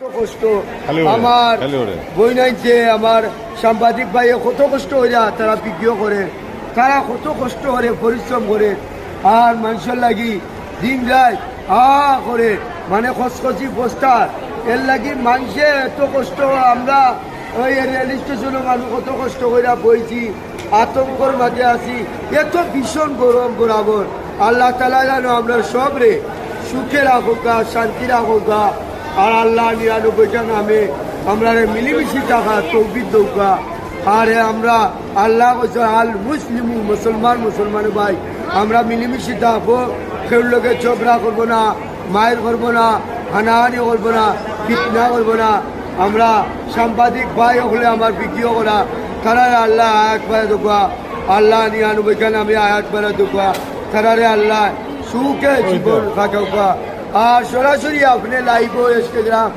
কষ্ট আমার। বই নাইছে আমার সাংবাদিক ভাইয়ে কত কষ্ট তারা বিজ্ঞ করে তারা কত কষ্ট করে পরিশ্রম করে আর মানুষের লাগি দিন রাত আ করে মানে খসখসি পোস্টার এর লাগি মানুষে এত কষ্ট আমরা ওই রেল স্টেশনে মানুষ কত কষ্ট করে বইছি আতঙ্কর মাঝে আছি এত ভীষণ গরম বরাবর আল্লাহ তালা জানো আমরা সব রে সুখে রাখুক শান্তি রাখুক। আর আল্লাহ নিরানব্বইটা নামে আমরা মিলিমিশি থাকা তৌফিক দৌকা। আর আমরা আল্লাহ আল মুসলিম মুসলমান মুসলমান ভাই, আমরা মিলিমিশি থাকব। কেউ লোকে ঝগড়া করব না, মায়ের করব না, হানাহানি করব না, ফিতনা করব না। আমরা সাংবাদিক ভাই হলে আমার বিক্রিও করা তারা আল্লাহ আয়াত বেড়া দোকা। আল্লাহ নিরানব্বইটা নামে আয়াত বেড়া দোকা। তারারে আল্লাহ সুখে জীবন আর সরাসরি আপনি লাইভ ইনস্টাগ্রাম